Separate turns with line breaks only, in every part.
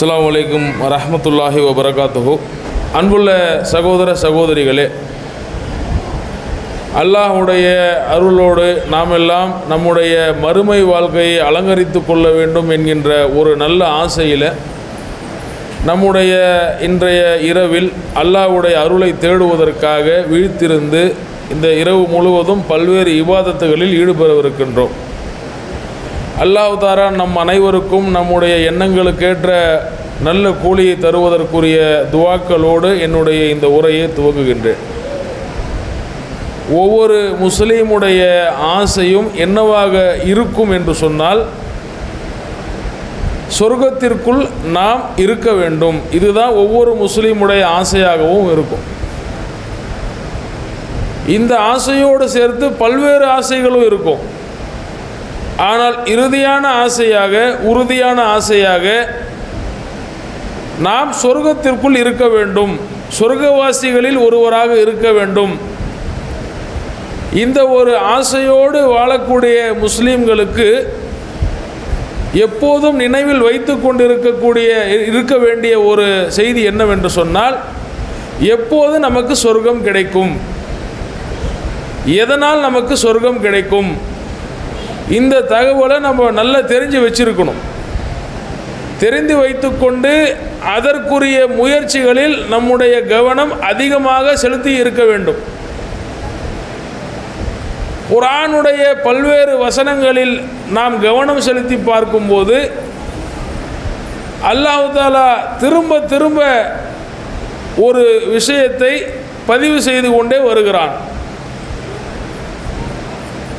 அஸ்லாம் வலைக்கும் ரஹமத்துல்லாஹி வபரகாத்துஹு. அன்புள்ள சகோதர சகோதரிகளே அல்லாஹ்வுடைய அருளோடு நாம் எல்லாம் நம்முடைய மறுமை வாழ்க்கையை அலங்கரித்து கொள்ள வேண்டும் என்கின்ற ஒரு நல்ல ஆசையில் நம்முடைய இன்றைய இரவில் அல்லாஹுடைய அருளை தேடுவதற்காக விழித்திருந்து இந்த இரவு முழுவதும் பல்வேறு இபாதத்துகளில் ஈடுபடவிருக்கின்றோம். அல்லாஹ் தாரா நம் அனைவருக்கும் நம்முடைய எண்ணங்களுக்கேற்ற நல்ல கூலியை தருவதற்குரிய துவாக்களோடு என்னுடைய இந்த உரையை துவங்குகின்றேன். ஒவ்வொரு முஸ்லீமுடைய ஆசையும் என்னவாக இருக்கும் என்று சொன்னால் சொர்க்கத்திற்குள் நாம் இருக்க வேண்டும். இதுதான் ஒவ்வொரு முஸ்லீமுடைய ஆசையாகவும் இருக்கும். இந்த ஆசையோடு சேர்த்து பல்வேறு ஆசைகளும் இருக்கும். ஆனால் இறுதியான ஆசையாக உறுதியான ஆசையாக நாம் சொர்க்கத்திற்குள் இருக்க வேண்டும். சொர்க்கவாசிகளில் ஒருவராக இருக்க வேண்டும். இந்த ஒரு ஆசையோடு வாழக்கூடிய முஸ்லீம்களுக்கு எப்போதும் நினைவில் வைத்து கொண்டிருக்கக்கூடிய இருக்க வேண்டிய ஒரு செய்தி என்னவென்று சொன்னால் எப்போது நமக்கு சொர்க்கம் கிடைக்கும்? எதனால் நமக்கு சொர்க்கம் கிடைக்கும்? இந்த தகவலை நம்ம நல்லா தெரிஞ்சு வச்சிருக்கணும். தெரிந்து வைத்துக்கொண்டு அதற்குரிய முயற்சிகளில் நம்முடைய கவனம் அதிகமாக செலுத்தி இருக்க வேண்டும். குரானுடைய பல்வேறு வசனங்களில் நாம் கவனம் செலுத்தி பார்க்கும்போது அல்லாஹு தாலா திரும்ப திரும்ப ஒரு விஷயத்தை பதிவு செய்து கொண்டே வருகிறான்.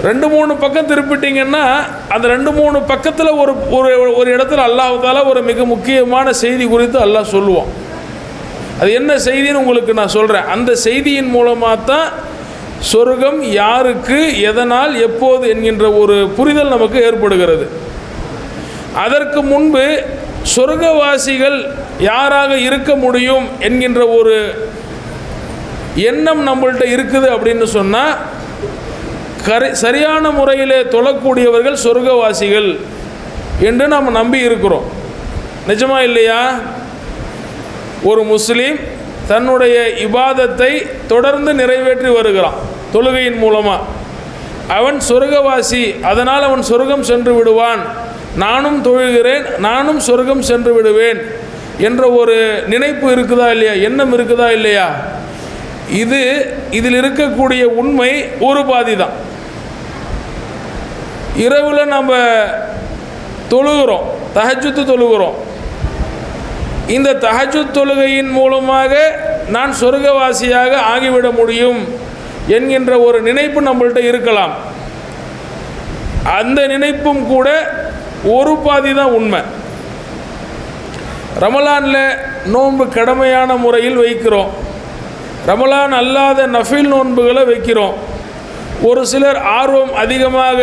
ரெண்டு மூணு பக்கம் திருப்பிட்டீங்கன்னா அந்த ரெண்டு மூணு பக்கத்தில் ஒரு ஒரு ஒரு இடத்துல அல்லாஹால ஒரு மிக முக்கியமான செய்தி குறித்து அல்லாஹ் சொல்லுவோம் அது என்ன செய்தின்னு உங்களுக்கு நான் சொல்கிறேன் அந்த செய்தியின் மூலமாக தான் சொர்க்கம் யாருக்கு எதனால் எப்போது என்கின்ற ஒரு புரிதல் நமக்கு ஏற்படுகிறது. அதற்கு முன்பு சொர்க்கவாசிகள் யாராக இருக்க முடியும் என்கின்ற ஒரு எண்ணம் நம்மள்கிட்ட இருக்குது அப்படின்னு சொன்னால் கரை சரியான முறையிலே தொழக்கூடியவர்கள் சொர்க்கவாசிகள் என்று நாம் நம்பி இருக்கிறோம். நிஜமா இல்லையா? ஒரு முஸ்லீம் தன்னுடைய இபாதத்தை தொடர்ந்து நிறைவேற்றி வருகிறான் தொழுகையின் மூலமாக அவன் சொர்க்கவாசி அதனால் அவன் சொர்க்கம் சென்று விடுவான். நானும் தொழுகிறேன் நானும் சொர்க்கம் சென்று விடுவேன் என்ற ஒரு நினைப்பு இருக்குதா இல்லையா? எண்ணம் இருக்குதா இல்லையா? இது இதில் இருக்கக்கூடிய உண்மை ஒரு பாதி தான் இரவில் நம்ம தொழுகிறோம். தஹஜுத்து தொழுகிறோம். இந்த தஹஜுத் தொழுகையின் மூலமாக நான் சொர்க்கவாசியாக ஆகிவிட முடியும் என்கின்ற ஒரு நினைப்பு நம்மள்கிட்ட இருக்கலாம். அந்த நினைப்பும் கூட ஒரு பாதி தான் உண்மை. ரமலானில் நோன்பு கடமையான முறையில் வைக்கிறோம். ரமலான் அல்லாத நஃபில் நோன்புகளை வைக்கிறோம். ஒரு சிலர் ஆர்வம் அதிகமாக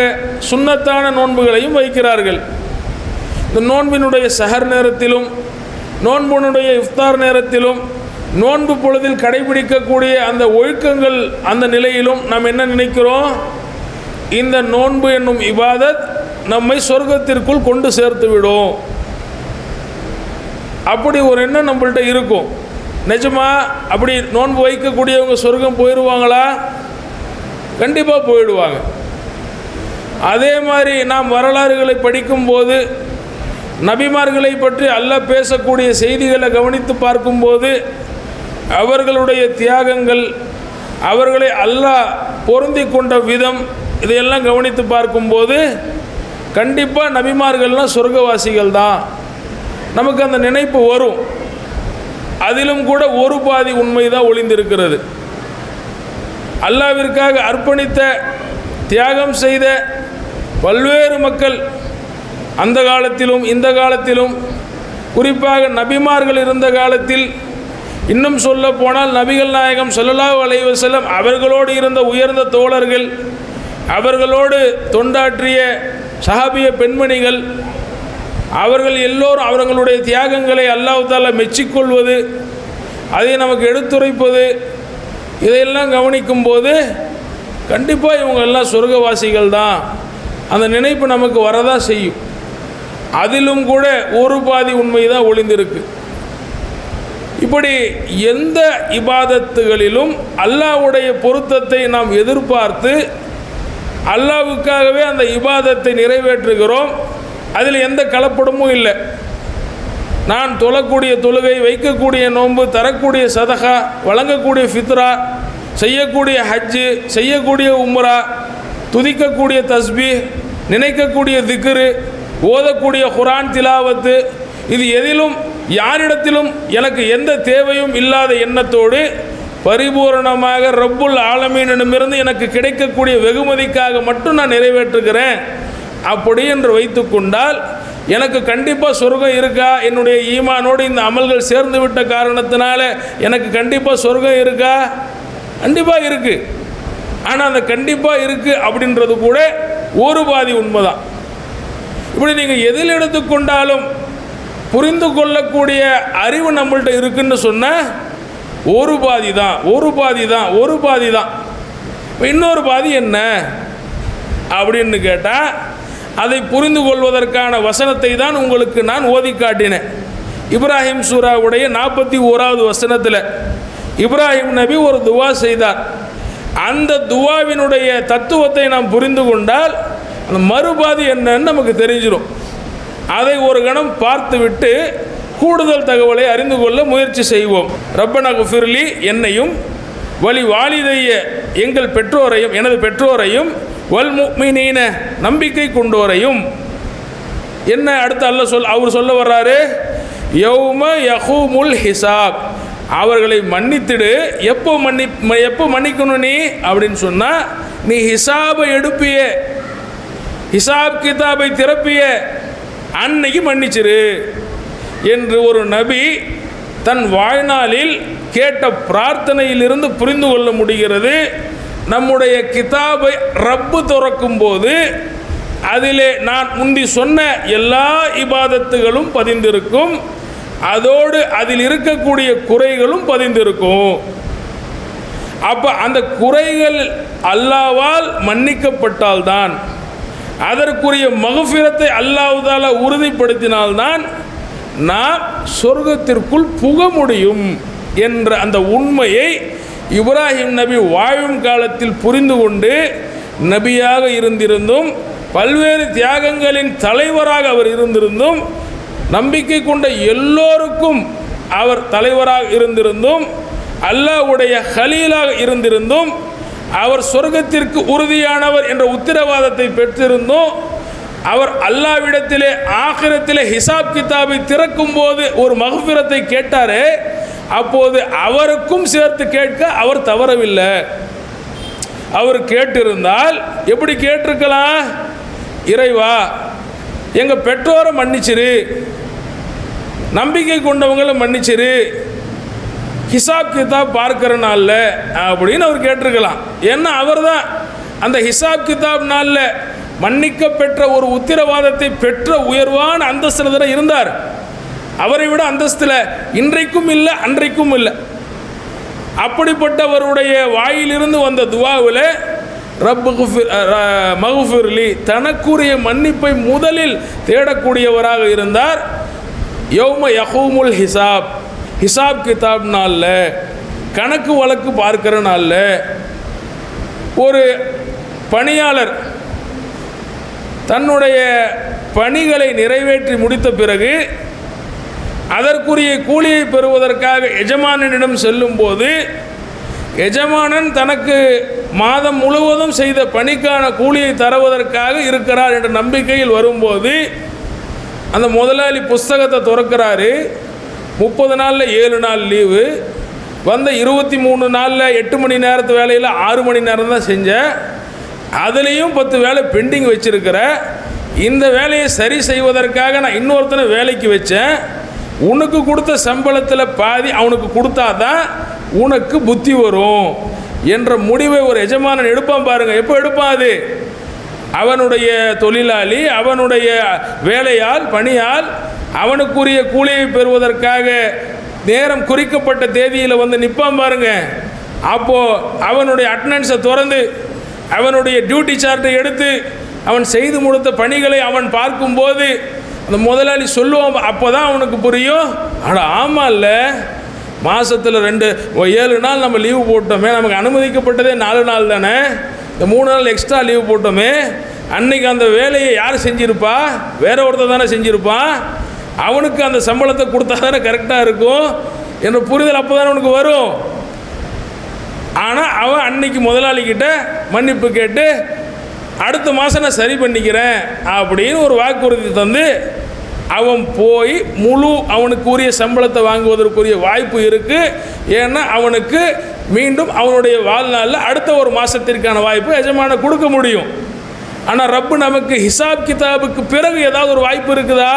சுண்ணத்தான நோன்புகளையும் வைக்கிறார்கள். இந்த நோன்பினுடைய சஹர் நேரத்திலும் நோன்பினுடைய இஃப்தார் நேரத்திலும் நோன்பு பொழுதில் கடைபிடிக்கக்கூடிய அந்த ஒழுக்கங்கள் அந்த நிலையிலும் நாம் என்ன நினைக்கிறோம்? இந்த நோன்பு என்னும் இபாதத் நம்மை சொர்க்கத்திற்குள் கொண்டு சேர்த்து விடும். அப்படி ஒரு எண்ணம் நம்மள்கிட்ட இருக்கும். நிஜமா அப்படி நோன்பு வைக்கக்கூடியவங்க சொர்க்கம் போயிடுவாங்களா கண்டிப்பாக போயிடுவாங்க. அதே மாதிரி நாம் வரலாறுகளை படிக்கும்போது நபிமார்களை பற்றி அல்ல பேசக்கூடிய செய்திகளை கவனித்து பார்க்கும்போது அவர்களுடைய தியாகங்கள் அவர்களை அல்லாஹ் பொருந்தி கொண்ட விதம் இதையெல்லாம் கவனித்து பார்க்கும்போது கண்டிப்பாக நபிமார்கள்லாம் சொர்க்கவாசிகள் தான். நமக்கு அந்த நினைப்பு வரும். அதிலும் கூட ஒரு பாதி உண்மை தான் ஒளிந்திருக்கிறது. அல்லாவிற்காக அர்ப்பணித்த தியாகம் செய்த பல்வேறு மக்கள் அந்த காலத்திலும் இந்த காலத்திலும் குறிப்பாக நபிமார்கள் இருந்த காலத்தில் இன்னும் சொல்ல போனால் நபிகள் நாயகம் சொல்லலா அலைஹி செல்லம் அவர்களோடு இருந்த உயர்ந்த தோழர்கள் அவர்களோடு தொண்டாற்றிய சஹாபிய பெண்மணிகள் அவர்கள் எல்லோரும் அவர்களுடைய தியாகங்களை அல்லாஹால மெச்சிக்கொள்வது அதை நமக்கு எடுத்துரைப்பது இதையெல்லாம் கவனிக்கும் போது கண்டிப்பாக இவங்க எல்லாம் சொர்க்கவாசிகள் தான் அந்த நினைப்பு நமக்கு வரதான் செய்யும். அதிலும் கூட ஒரு பாதி உண்மை தான் ஒளிந்திருக்கு. இப்படி எந்த இபாதத்துகளிலும் அல்லாஹ்வுடைய பொருத்தத்தை நாம் எதிர்பார்த்து அல்லாவுக்காகவே அந்த இபாதத்தை நிறைவேற்றுகிறோம். அதில் எந்த கலப்படமும் இல்லை. நான் தொழக்கூடிய தொழுகை வைக்கக்கூடிய நோன்பு தரக்கூடிய சதகா வழங்கக்கூடிய ஃபித்ரா செய்யக்கூடிய ஹஜ்ஜு செய்யக்கூடிய உம்ரா துதிக்கக்கூடிய தஸ்பி நினைக்கக்கூடிய திக்ரு ஓதக்கூடிய குரான் திலாவத்து இது எதிலும் யாரிடத்திலும் எனக்கு எந்த தேவையும் இல்லாத எண்ணத்தோடு பரிபூரணமாக ரப்புல் ஆலமீனிடமிருந்து எனக்கு கிடைக்கக்கூடிய வெகுமதிக்காக மட்டும் நான் நிறைவேற்றுகிறேன். அப்படி என்று வைத்துக்கொண்டால் எனக்கு கண்டிப்பாக சொர்க்கம் இருக்கா? என்னுடைய ஈமானோடு இந்த அமல்கள் சேர்ந்து விட்ட காரணத்தினால எனக்கு கண்டிப்பாக சொர்க்கம் இருக்கா? கண்டிப்பாக இருக்குது ஆனால் அந்த கண்டிப்பாக இருக்குது அப்படின்றது கூட ஒரு பாதி உண்மைதான். இப்படி நீங்கள் எதில் எடுத்துக்கொண்டாலும் புரிந்து கொள்ளக்கூடிய அறிவு நம்மள்ட்ட இருக்குன்னு சொன்னால் ஒரு பாதி தான் ஒரு பாதி தான் ஒரு பாதி தான் இன்னொரு பாதி என்ன? அப்படின்னு கேட்டால் அதை புரிந்து கொள்வதற்கான வசனத்தை தான் உங்களுக்கு நான் ஓதி காட்டினேன். இப்ராஹிம் சூராவுடைய நாற்பத்தி ஓராவது வசனத்தில் இப்ராஹிம் நபி ஒரு துவா செய்தார். அந்த துவாவினுடைய தத்துவத்தை நாம் புரிந்து கொண்டால் அந்த மறுபாதி என்னன்னு நமக்கு தெரிஞ்சிடும் அதை ஒரு கணம் பார்த்துவிட்டு கூடுதல் தகவலை அறிந்து கொள்ள முயற்சி செய்வோம். ரப்பன குஃபிர்லி என்னையும் வழி வாலிதைய எங்கள் பெற்றோரையும் எனது பெற்றோரையும் வல் முக்மினீன நம்பிக்கை கொண்டோரையும். என்ன அடுத்து அல்ல சொல் அவர் சொல்ல வர்றாரு? யௌம யஹூமுல் ஹிசாப். அவர்களை மன்னித்திடு. எப்போ மன்னி எப்போ மன்னிக்கணும் நீ? அப்படின்னு சொன்னால் நீ ஹிசாபை எடுப்பிய ஹிசாப் கிதாபை திறப்பிய அன்னைக்கு மன்னிச்சிரு என்று ஒரு நபி தன் வாழ்நாளில் கேட்ட பிரார்த்தனையிலிருந்து புரிந்து கொள்ள முடிகிறது. நம்முடைய கிதாபை ரப்பு திறக்கும் போது அதிலே நான் முந்தி சொன்ன எல்லா இபாதத்துகளும் பதிந்திருக்கும். அதோடு அதில் இருக்கக்கூடிய குறைகளும் பதிந்திருக்கும். அப்போ அந்த குறைகள் அல்லாவால் மன்னிக்கப்பட்டால்தான் அதற்குரிய மகஃபிரத்தை அல்லாஹ்தால உறுதிப்படுத்தினால்தான் நாம் சொர்க்கத்திற்குள் புக முடியும் என்ற அந்த உண்மையை இப்ராஹிம் நபி வாழும் காலத்தில் புரிந்து கொண்டு நபியாக இருந்திருந்தும் பல்வேறு தியாகங்களின் தலைவராக அவர் இருந்திருந்தும் நம்பிக்கை கொண்ட எல்லோருக்கும் அவர் தலைவராக இருந்திருந்தும் அல்லாஹ்வுடைய ஹலீலாக இருந்திருந்தும் அவர் சொர்க்கத்திற்கு உறுதியானவர் என்ற உத்தரவாதத்தை பெற்றிருந்தும் அவர் அல்லாவிடத்திலே ஆகிரத்திலே ஹிசாப் கிதாபை திறக்கும் போது ஒரு மகபிரத்தை கேட்டாரே அப்போது அவருக்கும் சேர்த்து கேட்க அவர் தவறவில்லை. அவர் கேட்டிருந்தால் எப்படி கேட்டிருக்கலாம் இறைவா எங்கள் பெற்றோரை மன்னிச்சிரு. நம்பிக்கை கொண்டவங்களை மன்னிச்சிரு. ஹிசாப் கிதாப் பார்க்கிற நாளில் அப்படின்னு அவர் கேட்டிருக்கலாம். ஏன்னா அவர் தான் அந்த ஹிசாப் கிதாப் நாளில் மன்னிக்க பெற்ற ஒரு உத்திரவாதத்தை பெற்ற உயர்வான அந்தஸ்தில் தானே இருந்தார். அவரை விட அந்தஸ்தில் இன்றைக்கும் இல்லை அன்றைக்கும் இல்லை. அப்படிப்பட்டவருடைய வாயிலிருந்து வந்த துவாவில் மகுஃபிர்லி தனக்குரிய மன்னிப்பை முதலில் தேடக்கூடியவராக இருந்தார். யௌம யஹூமுல் ஹிசாப் ஹிசாப் கிதாப் நாளில் கணக்கு வழக்கு பார்க்கிற நாளில் ஒரு பணியாளர் தன்னுடைய பணிகளை நிறைவேற்றி முடித்த பிறகு அதற்குரிய கூலியை பெறுவதற்காக எஜமானனிடம் செல்லும்போது எஜமானன் தனக்கு மாதம் முழுவதும் செய்த பணிக்கான கூலியை தருவதற்காக இருக்கிறார் என்ற நம்பிக்கையில் வரும்போது அந்த முதலாளி புஸ்தகத்தை திறக்கிறாரு. முப்பது நாளில் ஏழு நாள் லீவு. வந்த இருபத்தி மூணு நாளில் எட்டு மணி நேரத்து வேலையில் ஆறு மணி நேரம் தான் செஞ்சேன் அதுலேயும் பத்து வேலை பெண்டிங் வச்சுருக்கிற. இந்த வேலையை சரி செய்வதற்காக நான் இன்னொருத்தனை வேலைக்கு வச்சேன். உனக்கு கொடுத்த சம்பளத்தில் பாதி அவனுக்கு கொடுத்தாதான் உனக்கு புத்தி வரும் என்ற முடிவை ஒரு எஜமானன் எடுப்பான் பாருங்கள் எப்போ எடுப்பான் அது? அவனுடைய தொழிலாளி அவனுடைய வேலையால் பணியால் அவனுக்குரிய கூலியை பெறுவதற்காக நேரம் குறிக்கப்பட்ட தேதியில் வந்து நிற்பான் பாருங்க. அப்போது அவனுடைய அட்டண்டன்ஸை திறந்து அவனுடைய டியூட்டி சார்ட்டை எடுத்து அவன் செய்து முடித்த பணிகளை அவன் பார்க்கும்போது அந்த முதலாளி சொல்லுவான் அப்போ தான் அவனுக்கு புரியும். ஆனால் ஆமாம் இல்லை. மாதத்தில் ரெண்டு ஓ, ஏழு நாள் நம்ம லீவு போட்டோமே நமக்கு அனுமதிக்கப்பட்டதே நாலு நாள் தானே? இந்த மூணு நாள் எக்ஸ்ட்ரா லீவு போட்டோமே. அன்னைக்கு அந்த வேலையை யார் செஞ்சுருப்பா? வேற ஒருத்தர் தானே செஞ்சுருப்பான் அவனுக்கு அந்த சம்பளத்தை கொடுத்தா தானே கரெக்டாக இருக்கும். என்ற புரிதல் அப்போ தானே உனக்கு வரும். ஆனால் அவன் அன்னைக்கு முதலாளிகிட்ட மன்னிப்பு கேட்டு அடுத்த மாதம் நான் சரி பண்ணிக்கிறேன் அப்படின்னு ஒரு வாக்குறுதி தந்து அவன் போய் முழு அவனுக்கு உரிய சம்பளத்தை வாங்குவதற்குரிய வாய்ப்பு இருக்குது ஏன்னா அவனுக்கு மீண்டும் அவனுடைய வாழ்நாளில் அடுத்த ஒரு மாதத்திற்கான வாய்ப்பு எஜமான கொடுக்க முடியும். ஆனால் ரப்பு நமக்கு ஹிசாப் கிதாபுக்கு பிறகு ஏதாவது ஒரு வாய்ப்பு இருக்குதா?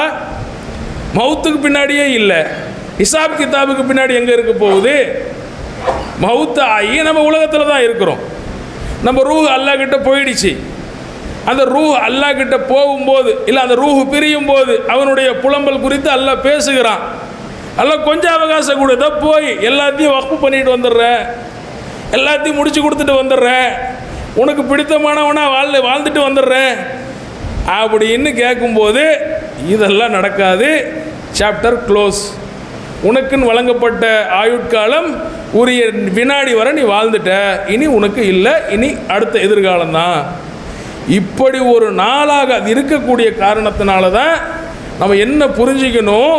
மௌத்துக்கு பின்னாடியே இல்லை. ஹிசாப் கிதாபுக்கு பின்னாடி எங்கே இருக்க போகுது? மௌத்து ஆகி நம்ம உலகத்தில் தான் இருக்கிறோம். நம்ம ரூஹ் அல்லா கிட்ட போயிடுச்சு. அந்த ரூஹ் அல்லா கிட்ட போகும்போது இல்லை அந்த ரூஹ் பிரியும் போது அவனுடைய புலம்பல் குறித்து அல்லா பேசுகிறான். எல்லாம் கொஞ்சம் அவகாசம் கொடுத்தா போய் எல்லாத்தையும் வக்ஃபு பண்ணிட்டு வந்துடுறேன் எல்லாத்தையும் முடிச்சு கொடுத்துட்டு வந்துடுறேன் உனக்கு பிடித்தமானவனா வாழ் வாழ்ந்துட்டு வந்துடுறேன் அப்படின்னு கேட்கும்போது இதெல்லாம் நடக்காது. சாப்டர் க்ளோஸ் உனக்குன்னு வழங்கப்பட்ட ஆயுட்காலம் உரிய வினாடி வரை நீ வாழ்ந்துட்ட. இனி உனக்கு இல்லை இனி அடுத்த எதிர்காலம் தான். இப்படி ஒரு நாளாக அது இருக்கக்கூடிய காரணத்தினால தான் நம்ம என்ன புரிஞ்சுக்கணும்?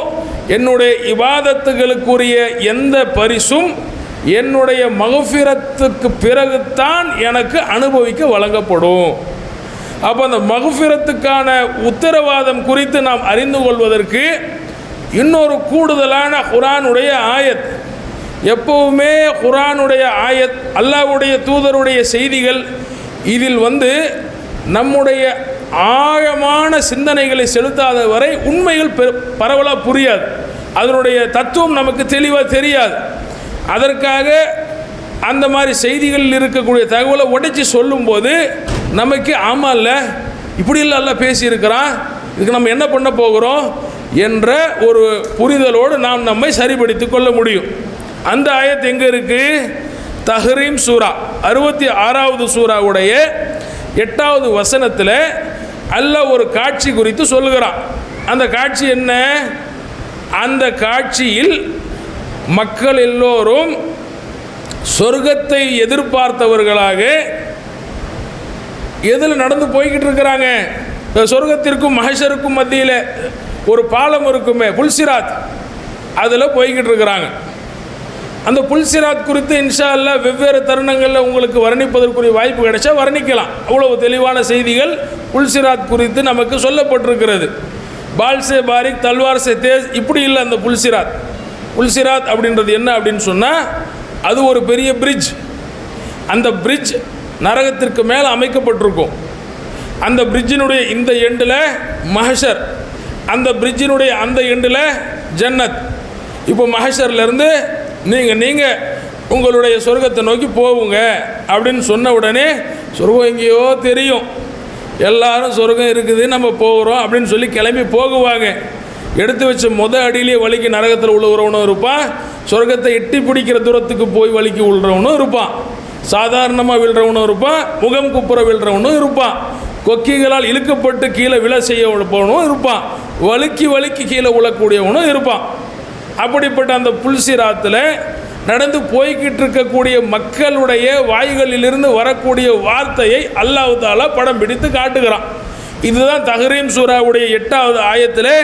என்னுடைய இபாதத்துகளுக்குரிய எந்த பரிசும் என்னுடைய மகுஃபிரத்துக்கு பிறகுத்தான் எனக்கு அனுபவிக்க வழங்கப்படும். அப்போ அந்த மகுஃபிரத்துக்கான உத்தரவாதம் குறித்து நாம் அறிந்து கொள்வதற்கு இன்னொரு கூடுதலான குரானுடைய ஆயத். எப்பவுமே குரானுடைய ஆயத் அல்லாஹ்வுடைய தூதருடைய செய்திகள் இதில் வந்து நம்முடைய ஆழமான சிந்தனைகளை செலுத்தாத வரை உண்மைகள் பரவலாக புரியாது. அதனுடைய தத்துவம் நமக்கு தெளிவாக தெரியாது. அதற்காக அந்த மாதிரி செய்திகளில் இருக்கக்கூடிய தகவலை உடைச்சி சொல்லும்போது நமக்கு ஆமாம் இல்லை இப்படி இல்லை பேசியிருக்கிறான். இதுக்கு நம்ம என்ன பண்ண போகிறோம்? என்ற ஒரு புரிதலோடு நாம் நம்மை சரிப்படுத்திக் கொள்ள முடியும். அந்த ஆயத்து எங்கே இருக்குது தஹரீம் சூரா அறுபத்தி ஆறாவது சூறாவுடைய எட்டாவது வசனத்தில் அல்ல ஒரு காட்சி குறித்து சொல்லுகிறான். அந்த காட்சி என்ன? அந்த காட்சியில் மக்கள் எல்லோரும் சொர்க்கத்தை எதிர்பார்த்தவர்களாக எதில் நடந்து போய்கிட்டு இருக்கிறாங்க? இந்த சொர்க்கத்திற்கும் மகேஷருக்கும் மத்தியில் ஒரு பாலம் இருக்குமே புல்சிராத். அதில் போய்கிட்டு இருக்கிறாங்க. அந்த புல்சிராத் குறித்து இன்ஷா அல்லா வெவ்வேறு தருணங்களில் உங்களுக்கு வர்ணிப்பதற்குரிய வாய்ப்பு கிடைச்சா வர்ணிக்கலாம். அவ்வளவு தெளிவான செய்திகள் புல்சிராத் குறித்து நமக்கு சொல்லப்பட்டிருக்கிறது. பால்சே பாரிக் தல்வார் சே தேஜ் இப்படி இல்லை அந்த புல்சிராத். புல்சிராத் அப்படின்றது என்ன அப்படின்னு சொன்னால் அது ஒரு பெரிய பிரிட்ஜ் அந்த பிரிட்ஜ் நரகத்திற்கு மேலே அமைக்கப்பட்டிருக்கும். அந்த பிரிட்ஜினுடைய இந்த எண்டில் மஹஷர் அந்த பிரிட்ஜினுடைய அந்த எண்டில் ஜன்னத். இப்போ மகேஷர்லேருந்து நீங்கள் நீங்கள் உங்களுடைய சொர்க்கத்தை நோக்கி போவுங்க அப்படின்னு சொன்ன உடனே சொர்க்கம் எங்கேயோ தெரியும். எல்லாரும் சொர்க்கம் இருக்குது நம்ம போகிறோம் அப்படின்னு சொல்லி கிளம்பி போகுவாங்க. எடுத்து வச்ச முத அடியிலே வலிக்கு நரகத்தில் உள்ளவரவனும் இருப்பான். சொர்க்கத்தை எட்டி பிடிக்கிற தூரத்துக்கு போய் வலிக்கு விழுறவனும் இருப்பான். சாதாரணமாக விழுறவனும் இருப்பான். முகம் குப்புற விழுறவனும் இருப்பான். கொக்கிகளால் இழுக்கப்பட்டு கீழே விழ செய்ய போனவனும் இருப்பான். வழுக்கி வழுக்கி கீழே விழக்கூடியவனும் இருப்பான். அப்படிப்பட்ட அந்த புல்சிராத்தில் நடந்து போய்கிட்டு இருக்கக்கூடிய மக்களுடைய வாய்களிலிருந்து வரக்கூடிய வார்த்தையை அல்லாஹ் தாலா படம் பிடித்து காட்டுகிறான். இதுதான் தஹரீம் சூராவுடைய எட்டாவது ஆயத்தில்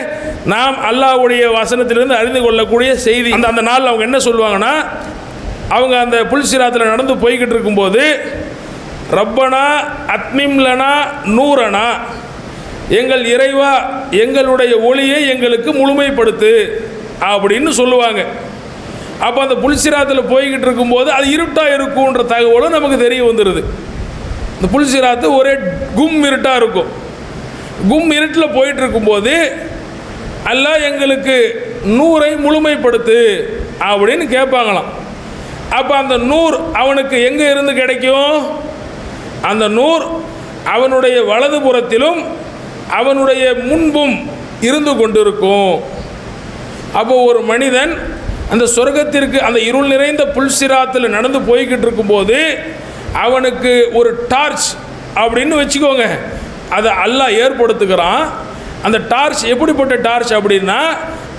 நாம் அல்லாவுடைய வசனத்திலிருந்து அறிந்து கொள்ளக்கூடிய செய்தி. அந்த அந்த நாள் அவங்க என்ன சொல்லுவாங்கன்னா அவங்க அந்த புல்சிராத்தில் நடந்து போய்கிட்டு இருக்கும்போது ரப்பனா அத்மிம்லனா நூறனா எங்கள் இறைவா எங்களுடைய ஒளியை எங்களுக்கு முழுமைப்படுத்து அப்படின்னு சொல்லுவாங்க. அப்போ அந்த புல்சிராத்தில் போய்கிட்டு இருக்கும்போது அது இருட்டாக இருக்கும்ன்ற தகவலும் நமக்கு தெரிய வந்துடுது இந்த புளிசிராத்து ஒரே கும் இருட்டாக இருக்கும். கும் இருட்டில் போயிட்டு இருக்கும்போது அல்லாஹ் எங்களுக்கு நூறை முழுமைப்படுத்து அப்படின்னு கேட்பாங்களாம். அப்போ அந்த நூறு அவனுக்கு எங்கே இருந்து கிடைக்கும்? அந்த நூர் அவனுடைய வலதுபுறத்திலும் அவனுடைய முன்பும் இருந்து கொண்டிருக்கும். அப்போ ஒரு மனிதன் அந்த சொர்க்கத்திற்கு அந்த இருள் நிறைந்த புல்சிராத்தில் நடந்து போய்கிட்டு இருக்கும்போது அவனுக்கு ஒரு டார்ச் அப்படின்னு வச்சுக்கோங்க. அதை அல்லாஹ் ஏற்படுத்துகிறான். அந்த டார்ச் எப்படிப்பட்ட டார்ச் அப்படின்னா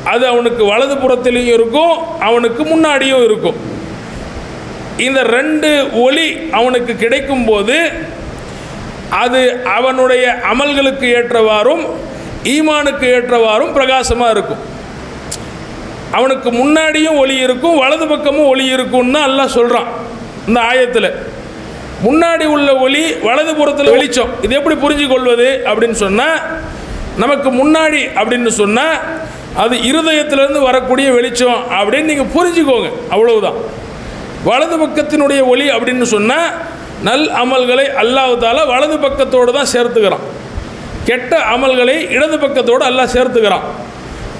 அது அவனுக்கு வலது புறத்திலையும் இருக்கும் அவனுக்கு முன்னாடியும் இருக்கும். இந்த ரெண்டு ஒளி அவனுக்கு கிடைக்கும் போது அது அவனுடைய அமல்களுக்கு ஏற்றவாறும் ஈமானுக்கு ஏற்றவாறும் பிரகாசமாக இருக்கும். அவனுக்கு முன்னாடியும் ஒளி இருக்கும் வலது பக்கமும் ஒளி இருக்கும்னு எல்லாம் சொல்கிறான் இந்த ஆயத்தில். முன்னாடி உள்ள ஒளி வலது புறத்தில் வெளிச்சம். இது எப்படி புரிஞ்சு கொள்வது அப்படின்னு சொன்னால் நமக்கு முன்னாடி அப்படின்னு சொன்னால் அது இருதயத்திலேருந்து வரக்கூடிய வெளிச்சம் அப்படின்னு நீங்கள் புரிஞ்சுக்கோங்க. அவ்வளவுதான். வலது பக்கத்தினுடைய ஒளி அப்படின்னு சொன்னால் நல் அமல்களை அல்லாஹ் தாலா வலது பக்கத்தோடு தான் சேர்த்துக்கிறான். கெட்ட அமல்களை இடது பக்கத்தோடு அல்லாஹ் சேர்த்துக்கிறான்.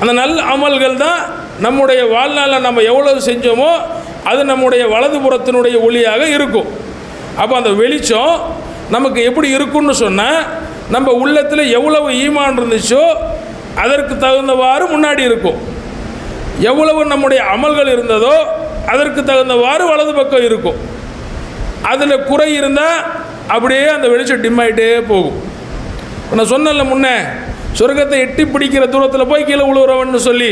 அந்த நல் அமல்கள் தான் நம்முடைய வாழ்நாளில் நம்ம எவ்வளவு செஞ்சோமோ அது நம்முடைய வலதுபுறத்தினுடைய ஒளியாக இருக்கும். அப்போ அந்த வெளிச்சம் நமக்கு எப்படி இருக்கும்னு சொன்னால் நம்ம உள்ளத்தில் எவ்வளவு ஈமான் இருந்துச்சோ அதற்கு தகுந்தவாறு முன்னாடி இருக்கும். எவ்வளவு நம்முடைய அமல்கள் இருந்ததோ அதற்கு தகுந்தவாறு வலது பக்கம் இருக்கும். அதில் குறை இருந்தால் அப்படியே அந்த வெளிச்சம் டிம் ஆகிட்டே போகும். நான் சொன்னேன்ல முன்னே சொர்க்கத்தை எட்டி பிடிக்கிற தூரத்தில் போய் கீழே உழுவுறவன்னு சொல்லி.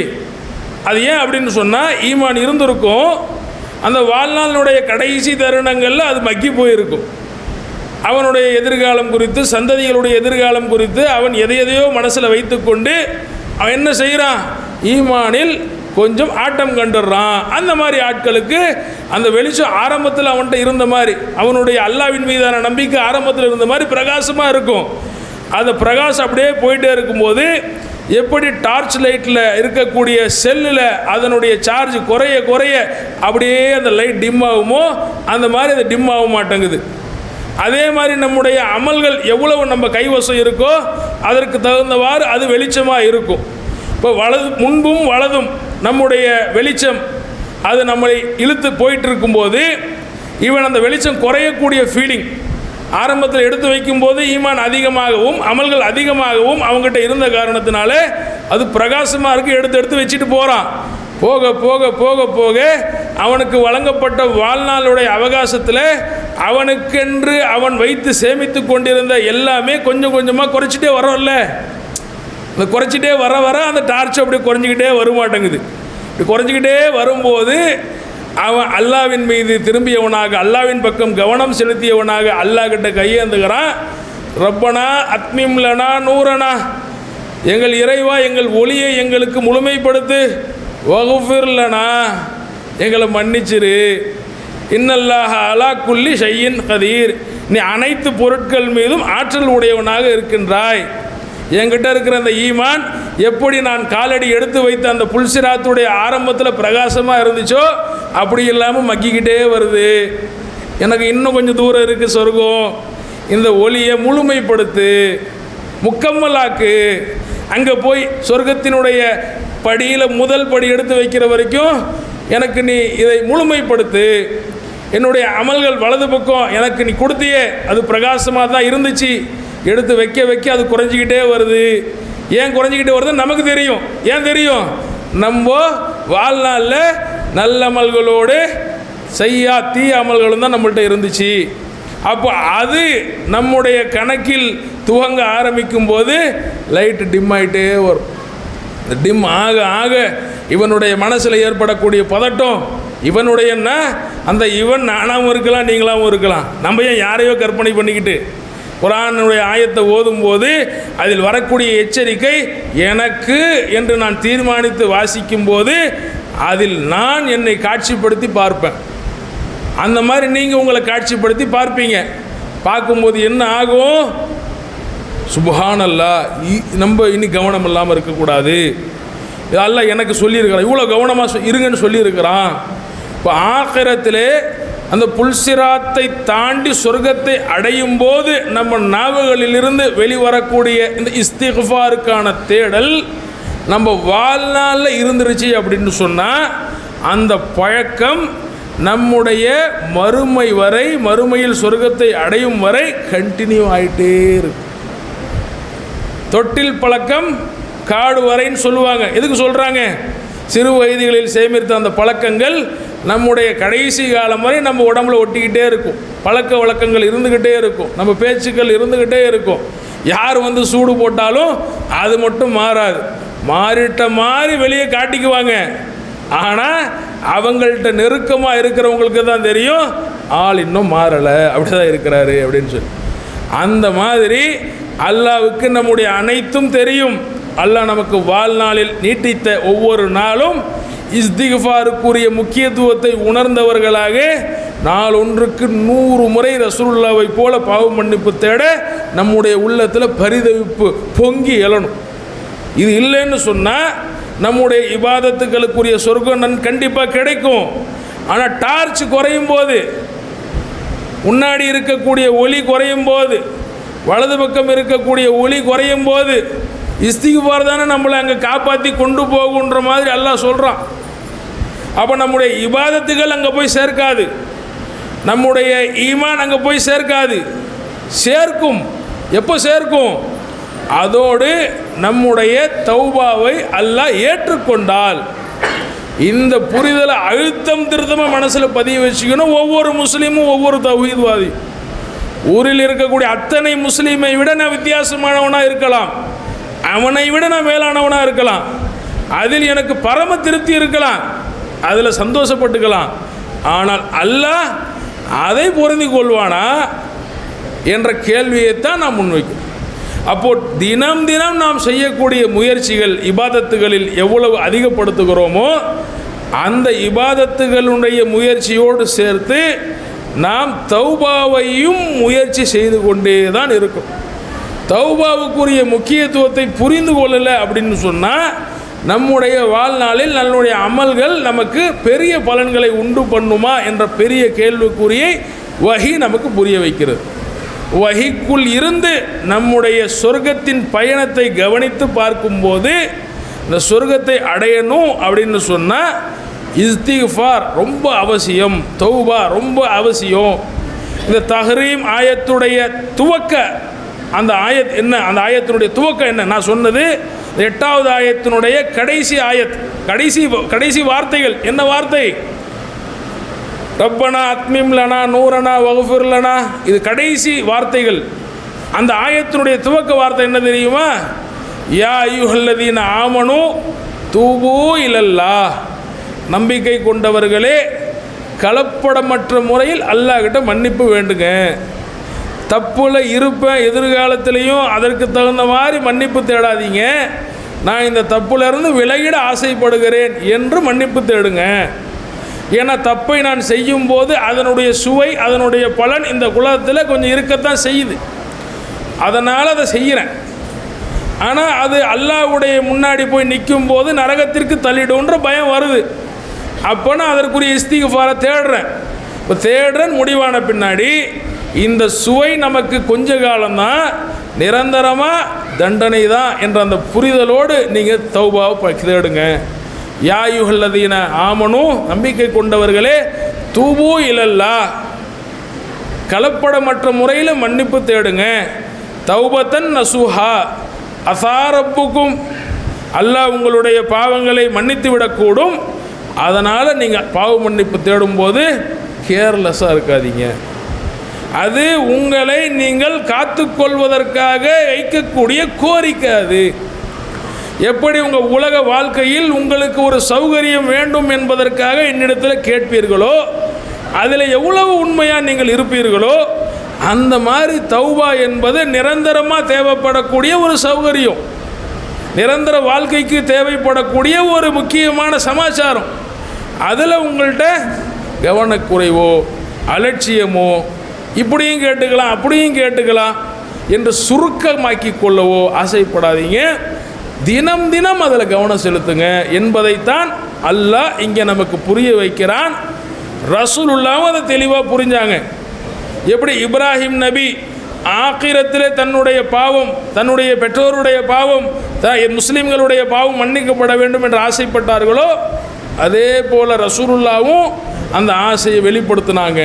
அது ஏன் அப்படின்னு சொன்னால் ஈமான் இருந்திருக்கும். அந்த வாழ்நாளினுடைய கடைசி தருணங்களில் அது மக்கி போயிருக்கும். அவனுடைய எதிர்காலம் குறித்து சந்ததிகளுடைய எதிர்காலம் குறித்து அவன் எதை எதையோ மனசில் வைத்துக்கொண்டு அவன் என்ன செய்கிறான் ஈமானில் கொஞ்சம் ஆட்டம் கண்டுடுறான் அந்த மாதிரி ஆட்களுக்கு அந்த வெளிச்சம் ஆரம்பத்தில் அவன்கிட்ட இருந்த மாதிரி அவனுடைய அல்லாவின் மீதான நம்பிக்கை ஆரம்பத்தில் இருந்த மாதிரி பிரகாசமாக இருக்கும். அந்த பிரகாசம் அப்படியே போயிட்டே இருக்கும்போது எப்படி டார்ச் லைட்டில் இருக்கக்கூடிய செல்லில் அதனுடைய சார்ஜ் குறைய குறைய அப்படியே அந்த லைட் டிம் ஆகுமோ அந்த மாதிரி அது டிம் ஆக மாட்டேங்குது. அதே மாதிரி நம்முடைய அமல்கள் எவ்வளவு நம்ம கைவசம் இருக்கோ அதற்கு தகுந்தவாறு அது வெளிச்சமாக இருக்கும். இப்போ வலது முன்பும் வலதும் நம்முடைய வெளிச்சம் அது நம்மளை இழுத்து போயிட்டு இருக்கும்போது இவன் அந்த வெளிச்சம் குறையக்கூடிய ஃபீலிங் ஆரம்பத்தில் எடுத்து வைக்கும்போது ஈமான் அதிகமாகவும் அமல்கள் அதிகமாகவும் அவங்ககிட்ட இருந்த காரணத்தினால அது பிரகாசமாக இருக்குது எடுத்து எடுத்து வச்சுட்டு போகிறான் போக போக போக போக அவனுக்கு வழங்கப்பட்ட வாழ்நாளுடைய அவகாசத்தில் அவனுக்கென்று அவன் வைத்து சேமித்து கொண்டிருந்த எல்லாமே கொஞ்சம் கொஞ்சமாக குறைச்சிட்டே வரோம்ல இந்த குறைச்சிட்டே வர வர அந்த டார்ச் அப்படி குறைஞ்சிக்கிட்டே வரமாட்டேங்குது. இப்படி குறைஞ்சிக்கிட்டே வரும்போது அவன் அல்லாவின் மீது திரும்பியவனாக அல்லாவின் பக்கம் கவனம் செலுத்தியவனாக அல்லாஹ் கிட்ட கையேந்துகிறான். ரப்பனா அத்மிம்லனா நூறனா எங்கள் இறைவா எங்கள் ஒளியை எங்களுக்கு முழுமைப்படுத்து. வகுஃபிர்லனா எங்களை மன்னிச்சிரு. இன்னல்லாஹ அலா குல்லி ஷையின் கதீர். நீ அனைத்து பொருட்கள் மீதும் ஆற்றல் உடையவனாக இருக்கின்றாய். என்கிட்ட இருக்கிற அந்த ஈமான் எப்படி நான் காலடி எடுத்து வைத்த அந்த புல்சிராத்துடைய ஆரம்பத்தில் பிரகாசமாக இருந்துச்சோ அப்படி இல்லாமல் மக்கிக்கிட்டே வருது. எனக்கு இன்னும் கொஞ்சம் தூரம் இருக்குது சொர்க்கம். இந்த ஒளியை முழுமைப்படுத்து முக்கம்மலாக்கு. அங்கே போய் சொர்க்கத்தினுடைய படியில் முதல் படி எடுத்து வைக்கிற வரைக்கும் எனக்கு நீ இதை முழுமைப்படுத்து. என்னுடைய அமல்கள் வலது பக்கம் எனக்கு நீ கொடுத்தியே அது பிரகாசமாக தான் இருந்துச்சு. எடுத்து வைக்க வைக்க அது குறைஞ்சிக்கிட்டே வருது. ஏன் குறைஞ்சிக்கிட்டே வருது நமக்கு தெரியும். ஏன் தெரியும்? நம்ம வாழ்நாளில் நல்ல அமல்களோடு செய்யா தீய அமல்களும் தான் நம்மள்கிட்ட இருந்துச்சு. அப்போ அது நம்முடைய கணக்கில் துவங்க ஆரம்பிக்கும் போது லைட்டு டிம் ஆகிட்டே வரும். இந்த டிம் ஆக ஆக இவனுடைய மனசில் ஏற்படக்கூடிய பதட்டம் இவனுடையன்னா அந்த இவன் நானாகவும் இருக்கலாம் நீங்களாகவும் இருக்கலாம். நம்ம ஏன் யாரையோ கற்பனை பண்ணிக்கிட்டு குரானுடைய ஆயத்தை ஓதும்போது அதில் வரக்கூடிய எச்சரிக்கை எனக்கு என்று நான் தீர்மானித்து வாசிக்கும் போது அதில் நான் என்னை காட்சிப்படுத்தி பார்ப்பேன். அந்த மாதிரி நீங்கள் உங்களை காட்சிப்படுத்தி பார்ப்பீங்க. பார்க்கும்போது என்ன ஆகும் சுபஹானல்லா இ- நம்ம இனி கவனம் இல்லாமல் இருக்கக்கூடாது. இதெல்லாம் எனக்கு சொல்லியிருக்கிறான். இவ்வளோ கவனமாக இருங்கன்னு சொல்லியிருக்கிறான். இப்போ ஆக்கிரத்திலே அந்த புல்சிராத்தை தாண்டி சொர்க்கத்தை அடையும் போது நம்ம நாவுகளிலிருந்து வெளிவரக்கூடிய இந்த இஸ்திஃபாருக்கான தேடல் நம்ம வாழ்நாளில் இருந்துருச்சு அப்படின்னு சொன்னால் அந்த பழக்கம் நம்முடைய மறுமை வரை மறுமையில் சொர்க்கத்தை அடையும் வரை கண்டினியூ ஆகிட்டே இருக்கும். தொட்டில் பழக்கம் காடு வரைன்னு சொல்லுவாங்க. எதுக்கு சொல்கிறாங்க சிறு வயதுகளில் சேமித்த அந்த பழக்கங்கள் நம்முடைய கடைசி காலம் வரை நம்ம உடம்புல ஒட்டிக்கிட்டே இருக்கும். பழக்க வழக்கங்கள் இருந்துக்கிட்டே இருக்கும். நம்ம பேச்சுக்கள் இருந்துக்கிட்டே இருக்கும். யார் வந்து சூடு போட்டாலும் அது மட்டும் மாறாது. மாறிட்ட மாதிரி வெளியே காட்டிக்குவாங்க. ஆனால் அவங்கள்ட்ட நெருக்கமாக இருக்கிறவங்களுக்கு தான் தெரியும். ஆள் இன்னும் மாறலை. அப்படி தான் இருக்கிறாரு அப்படின்னு சொல்லி. அந்த மாதிரி அல்லாவுக்கு நம்முடைய அனைத்தும் தெரியும். அல்லாஹ் நமக்கு வாழ்நாளில் நீட்டித்த ஒவ்வொரு நாளும் இஸ்திஃபாருக்குரிய முக்கியத்துவத்தை உணர்ந்தவர்களாக நாளொன்றுக்கு நூறு முறை ரசூல்லாவை போல பாவ மன்னிப்பு தேட நம்முடைய உள்ளத்தில் பரிதவிப்பு பொங்கி எழணும். இது இல்லைன்னு சொன்னால் நம்முடைய இபாதத்துக்களுக்குரிய சொர்க்கம் நன் கண்டிப்பாக கிடைக்கும். ஆனால் டார்ச் குறையும் போது முன்னாடி இருக்கக்கூடிய ஒளி குறையும் போது வலது பக்கம் இருக்கக்கூடிய ஒளி குறையும் போது இஸ்திகுபார் தானே நம்மளை அங்கே காப்பாற்றி கொண்டு போகுன்ற மாதிரி எல்லாம் சொல்கிறான் அப்போ நம்முடைய இபாதத்துகள் அங்கே போய் சேர்க்காது. நம்முடைய ஈமான் அங்கே போய் சேர்க்காது. சேர்க்கும். எப்போ சேர்க்கும்? அதோடு நம்முடைய தௌபாவை அல்லாஹ் ஏற்றுக்கொண்டால். இந்த புரிதலை அழுத்தம் திருத்தமாக மனசில் பதிய வச்சுக்கணும். ஒவ்வொரு முஸ்லீமும் ஒவ்வொரு தௌஹீத்வாதி. ஊரில் இருக்கக்கூடிய அத்தனை முஸ்லீமை விட நான் வித்தியாசமானவனாக இருக்கலாம். அவனை விட நான் மேலானவனாக இருக்கலாம். அதில் எனக்கு பரம திருப்தி இருக்கலாம். அதில் சந்தோஷப்பட்டுக்கலாம். ஆனால் அல்லாஹ் அதை பொருந்தி கொள்வானா என்ற கேள்வியைத்தான் நாம் முன்வைக்கிறோம் அப்போது தினம் தினம் நாம் செய்யக்கூடிய முயற்சிகள் இபாதத்துகளில் எவ்வளவு அதிகப்படுத்துகிறோமோ அந்த இபாதத்துகளுடைய முயற்சியோடு சேர்த்து நாம் தௌபாவையும் முயற்சி செய்து கொண்டே தான் இருக்கும் தௌபாவுக்குரிய முக்கியத்துவத்தை புரிந்து கொள்ளலை அப்படின்னு சொன்னால் நம்முடைய வாழ்நாளில் நம்முடைய அமல்கள் நமக்கு பெரிய பலன்களை உண்டு பண்ணுமா என்ற பெரிய கேள்விக்குறியை வகி நமக்கு புரிய வைக்கிறது. வகிக்குள் இருந்து நம்முடைய சொர்க்கத்தின் பயணத்தை கவனித்து பார்க்கும்போது இந்த சொர்க்கத்தை அடையணும் அப்படின்னு சொன்னால் இஸ்திஃபார் ரொம்ப அவசியம் தௌபா ரொம்ப அவசியம். இந்த தஹரீம் ஆயத்துடைய துவக்க அந்த ஆயத் என்ன அந்த ஆயத்தினுடைய துவக்கம் என்ன? நான் சொன்னது எட்டாவது ஆயத்தினுடைய கடைசி ஆயத். கடைசி கடைசி வார்த்தைகள். என்ன வார்த்தை? ரப்பனா அத்மிம்லனா நூரனா வகுஃபுர்லனா இது கடைசி வார்த்தைகள். அந்த ஆயத்தினுடைய துவக்க வார்த்தை என்ன தெரியுமா? யா ஐயுஹல்லதீன ஆமனு தூபூ இலல்லா நம்பிக்கை கொண்டவர்களே கலப்படமற்ற முறையில் அல்லாஹ் கிட்ட மன்னிப்பு வேண்டுங்க. தப்புல இருப்பேன் எதிர்காலத்திலையும் அதற்கு தகுந்த மாதிரி மன்னிப்பு தேடாதீங்க. நான் இந்த தப்புல இருந்து விலகிட ஆசைப்படுகிறேன் என்று மன்னிப்பு தேடுங்க. ஏன்னா தப்பை நான் செய்யும் போது அதனுடைய சுவை அதனுடைய பலன் இந்த குலத்தில் கொஞ்சம் இருக்கத்தான் செய்யுது. அதனால் அதை செய்கிறேன் ஆனால் அது அல்லாவுடைய முன்னாடி போய் நிற்கும் போது நரகத்திற்கு தள்ளிடுன்ற பயம் வருது. அப்போ நான் அதற்குரிய இஸ்திகஃபாரை தேடுறேன். இப்போ தேடுறேன் முடிவான பின்னாடி இந்த சுவை நமக்கு கொஞ்ச காலம்தான் நிரந்தரமாக தண்டனை தான் என்ற அந்த புரிதலோடு நீங்கள் தௌபாவை ப- தேடுங்க யாயுகல்லதீன ஆமனும் நம்பிக்கை கொண்டவர்களே தூபு இலல்லா. கலப்படமற்ற முறையில் மன்னிப்பு தேடுங்க. தௌபத்தன் நசுஹா. அசாரப்புக்கும் அல்லாஹ் உங்களுடைய பாவங்களை மன்னித்து விடக்கூடும். அதனால் நீங்கள் பாவ மன்னிப்பு தேடும்போது கேர்லெஸ்ஸாக இருக்காதீங்க. அது உங்களை நீங்கள் காத்துக்கொள்வதற்காக வைக்கக்கூடிய கோரிக்கை அது. எப்படி உங்கள் உலக வாழ்க்கையில் உங்களுக்கு ஒரு சௌகரியம் வேண்டும் என்பதற்காக என்னிடத்தில் கேட்பீர்களோ அதில் எவ்வளவு உண்மையாக நீங்கள் இருப்பீர்களோ அந்த மாதிரி தௌபா என்பது நிரந்தரமாக தேவைப்படக்கூடிய ஒரு சௌகரியம். நிரந்தர வாழ்க்கைக்கு தேவைப்படக்கூடிய ஒரு முக்கியமான சமாச்சாரம். அதில் உங்கள்கிட்ட கவனக்குறைவோ அலட்சியமோ இப்படியும் கேட்டுக்கலாம் அப்படியும் கேட்டுக்கலாம் என்று சுருக்கமாக்கி கொள்ளவோ ஆசைப்படாதீங்க. தினம் தினம் அதில் கவனம் செலுத்துங்க என்பதைத்தான் அல்லாஹ் இங்கே நமக்கு புரிய வைக்கிறான். ரசூலுல்லாவும் அதை தெளிவாக புரிஞ்சாங்க. எப்படி? இப்ராஹிம் நபி ஆக்கிரத்திலே தன்னுடைய பாவம் தன்னுடைய பெற்றோருடைய பாவம் த முஸ்லீம்களுடைய பாவம் மன்னிக்கப்பட வேண்டும் என்று ஆசைப்பட்டார்களோ அதே போல் ரசூலுல்லாவும் அந்த ஆசையை வெளிப்படுத்தினாங்க.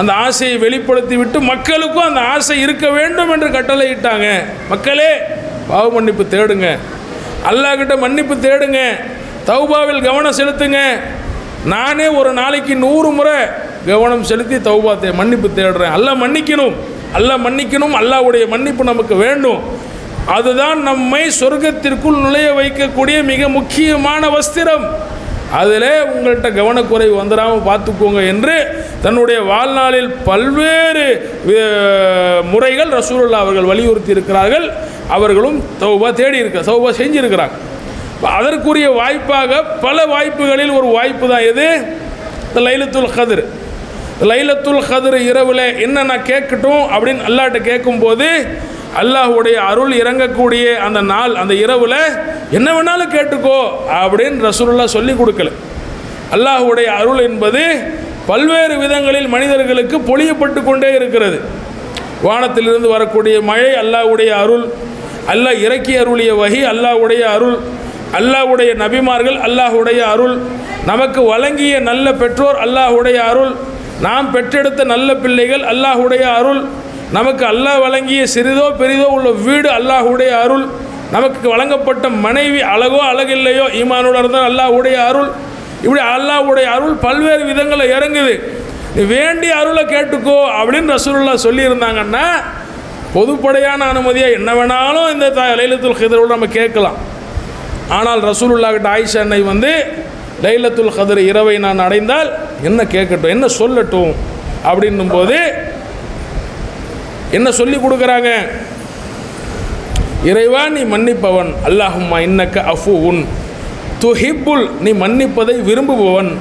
அந்த ஆசையை வெளிப்படுத்தி விட்டு மக்களுக்கும் அந்த ஆசை இருக்க வேண்டும் என்று கட்டளையிட்டாங்க. மக்களே பாவ மன்னிப்பு தேடுங்க. அல்லாஹ் கிட்ட மன்னிப்பு தேடுங்க. தௌபாவில் கவனம் செலுத்துங்க. நானே ஒரு நாளைக்கு நூறு முறை கவனம் செலுத்தி தௌபா தே மன்னிப்பு தேடுறேன். அல்ல மன்னிக்கணும். அல்ல மன்னிக்கணும். அல்லாஹ்வுடைய மன்னிப்பு நமக்கு வேண்டும். அதுதான் நம்மை சொர்க்கத்திற்குள் நுழைய வைக்கக்கூடிய மிக முக்கியமான வஸ்திரம். அதில் உங்கள்கிட்ட கவனக்குறைவு வந்துடாமல் பார்த்துக்கோங்க என்று தன்னுடைய வாழ்நாளில் பல்வேறு முறைகள் ரசூலுல்லா அவர்கள் வலியுறுத்தி இருக்கிறார்கள் அவர்களும் சௌபா தேடி இருக்க சௌபா செஞ்சிருக்கிறாங்க. அதற்குரிய வாய்ப்பாக பல வாய்ப்புகளில் ஒரு வாய்ப்பு தான் எது? இந்த லைலத்துல் கதிர். லைலத்துல் கதிர் இரவில் என்ன நான் கேட்கட்டும் அப்படின்னு அல்லாட்ட கேட்கும்போது அல்லாஹுடைய அருள் இறங்கக்கூடிய அந்த நாள் அந்த இரவில் என்ன வேணாலும் கேட்டுக்கோ அப்படின்னு ரசூலுல்லா சொல்லி கொடுக்கல. அல்லாஹுடைய அருள் என்பது பல்வேறு விதங்களில் மனிதர்களுக்கு பொழியப்பட்டு கொண்டே இருக்கிறது. வானத்திலிருந்து வரக்கூடிய மழை அல்லாஹ்வுடைய அருள் அல்லாஹ் இறக்கி அருளிய வகி அல்லாஹ்வுடைய அருள் அல்லாஹ்வுடைய நபிமார்கள் அல்லாஹுடைய அருள் நமக்கு வழங்கிய நல்ல பெற்றோர் அல்லாஹுடைய அருள் நாம் பெற்றெடுத்த நல்ல பிள்ளைகள் அல்லாஹுடைய அருள் நமக்கு அல்லாஹ் வழங்கிய சிறிதோ பெரிதோ உள்ள வீடு அல்லாஹுடைய அருள். நமக்கு வழங்கப்பட்ட மனைவி அழகோ அழகில்லையோ ஈமானோட இருந்தால் அல்லாஹுடைய அருள். இப்படி அல்லாஹுடைய அருள் பல்வேறு விதங்களில் இறங்குது. நீ வேண்டிய அருளை கேட்டுக்கோ அப்படின்னு ரசூல்லா சொல்லியிருந்தாங்கன்னா பொதுப்படையான அனுமதியாக என்ன வேணாலும் இந்த த லைலத்துல் ஹிதரோடு நம்ம கேட்கலாம். ஆனால் ரசூலுல்லா கிட்ட ஆயிஷா அன்னை வந்து லைலத்துல் ஹதர் இரவை நான் அடைந்தால் என்ன கேட்கட்டும் என்ன சொல்லட்டும் அப்படின்னும் போது என்ன சொல்லி கொடுக்குறாங்க? இறைவா நீ மன்னிப்பவன். அல்லாஹும்மா இன்னக்க அஃபு உன் துஹிப்புல் நீ மன்னிப்பதை விரும்புபவன்.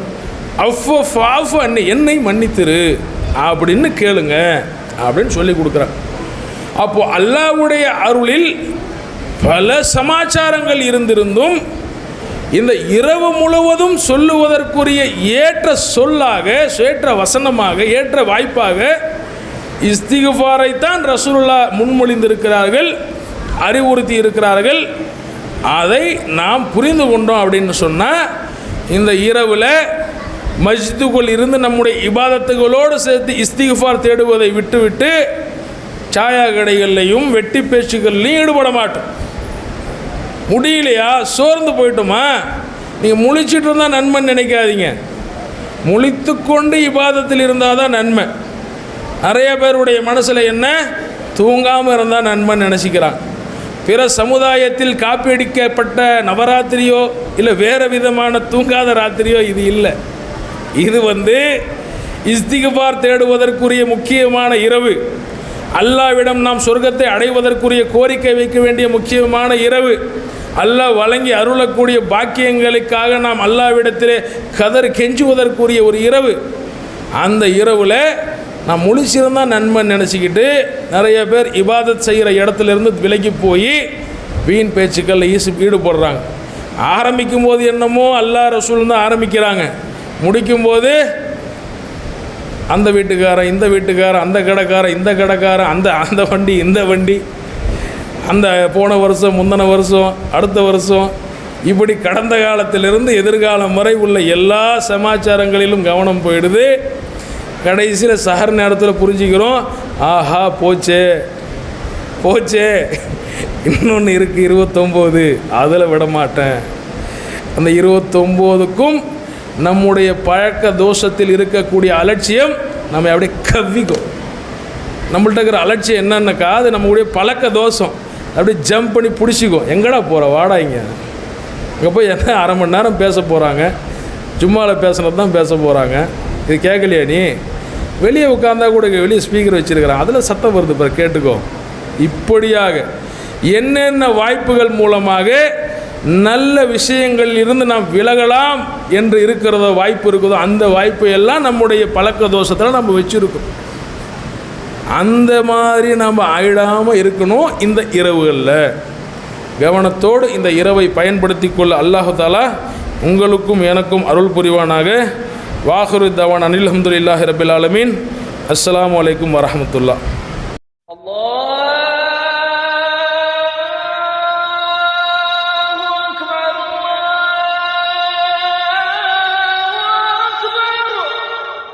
அஃபு ஃபாஃபு அன்னி என்னை மன்னித்திரு. அப்படின்னு கேளுங்க. அப்படின்னு சொல்லி கொடுக்குறான். அப்போ அல்லாஹ்வுடைய அருளில் பல சமாச்சாரங்கள் இருந்திருந்தும் இந்த இரவு முழுவதும் சொல்லுவதற்குரிய ஏற்ற சொல்லாக ஏற்ற வசனமாக ஏற்ற வாய்ப்பாக இஸ்திகுஃபாரைத்தான் ரசூலுல்லா முன்மொழிந்திருக்கிறார்கள் அறிவுறுத்தி இருக்கிறார்கள் அதை நாம் புரிந்து கொண்டோம் அப்படின்னு சொன்னால் இந்த இரவில் மஸ்ஜிதுக்குள் இருந்து நம்முடைய இபாதத்துகளோடு சேர்த்து இஸ்திகுஃபார் தேடுவதை விட்டுவிட்டு சாயா கடைகள்லையும் வெட்டி பேச்சுகள்லையும் ஈடுபட மாட்டோம். முடியலையா? சோர்ந்து போயிட்டோமா? நீங்கள் முழிச்சிட்டு இருந்தால் நன்மை நினைக்காதீங்க. முழித்து கொண்டு இபாதத்தில் இருந்தால் தான் நன்மை. நிறைய பேருடைய மனசில் என்ன? தூங்காமல் இருந்தால் நண்பன் நினச்சிக்கிறான். பிற சமுதாயத்தில் காப்பீடிக்கப்பட்ட நவராத்திரியோ இல்லை வேறு விதமான தூங்காத ராத்திரியோ இது இல்லை. இது வந்து இஸ்திகுபார் தேடுவதற்குரிய முக்கியமான இரவு. அல்லாவிடம் நாம் சொர்க்கத்தை அடைவதற்குரிய கோரிக்கை வைக்க வேண்டிய முக்கியமான இரவு. அல்லாஹ் வழங்கி அருளக்கூடிய பாக்கியங்களுக்காக நாம் அல்லாவிடத்திலே கதர் கெஞ்சுவதற்குரிய ஒரு இரவு. அந்த இரவில் நான் முழிச்சிருந்தால் நன்மை நினச்சிக்கிட்டு நிறைய பேர் இபாதத் செய்கிற இடத்துல இருந்து விலகி போய் வீண் பேச்சுக்களில் ஈசு ஈடுபடுறாங்க. ஆரம்பிக்கும் போது என்னமோ அல்லா ரசூல் தான் ஆரம்பிக்கிறாங்க. முடிக்கும்போது அந்த வீட்டுக்காரன் இந்த வீட்டுக்காரன் அந்த கடைக்காரன் இந்த கடைக்காரன் அந்த அந்த வண்டி இந்த வண்டி அந்த போன வருஷம் முந்தின வருஷம் அடுத்த வருஷம் இப்படி கடந்த காலத்திலிருந்து எதிர்காலம் வரை உள்ள எல்லா சமாச்சாரங்களிலும் கவனம் போயிடுது. கடைசியில் சஹர் நேரத்தில் புரிஞ்சுக்கிறோம். ஆஹா போச்சே. போச்சே. இன்னொன்று இருக்குது இருபத்தொம்போது. அதில் விட மாட்டேன் அந்த இருபத்தொம்போதுக்கும் நம்முடைய பழக்க தோஷத்தில் இருக்கக்கூடிய அலட்சியம் நம்ம அப்படியே கவ்விக்கும். நம்மள்ட்ட இருக்கிற அலட்சியம் என்னன்னாக்கா அது நம்மளுடைய பழக்க தோஷம். அப்படியே ஜம்ப் பண்ணி பிடிச்சிக்கும். எங்கடா போகிற வாடா இங்கே. அங்கே போய் என்ன அரை மணி நேரம் பேச போகிறாங்க ஜும்மாவில் பேசுனது தான் பேச போகிறாங்க இது கேட்கலையா நீ? வெளியே உட்காந்தா கூட வெளியே ஸ்பீக்கர் வச்சுருக்கிறான். அதில் சத்தம் வருது பாரு கேட்டுக்கோ. இப்படியாக என்னென்ன வாய்ப்புகள் மூலமாக நல்ல விஷயங்களில் இருந்து நாம் விலகலாம் என்று இருக்கிறதோ வாய்ப்பு இருக்குதோ அந்த வாய்ப்பு எல்லாம் நம்முடைய பழக்க தோஷத்தில் நம்ம வச்சுருக்கோம். அந்த மாதிரி நம்ம ஆயிடாமல் இருக்கணும் இந்த இரவுகளில். கவனத்தோடு இந்த இரவை பயன்படுத்தி கொள்ள அல்லாஹாலா உங்களுக்கும் எனக்கும் அருள் புரிவானாக. வாஹுரு தவான் அனில் அஹமதுல்லாஹி ரபில் ஆலமீன். அஸ்லாம் வலைக்கம் வரமத்துல்லா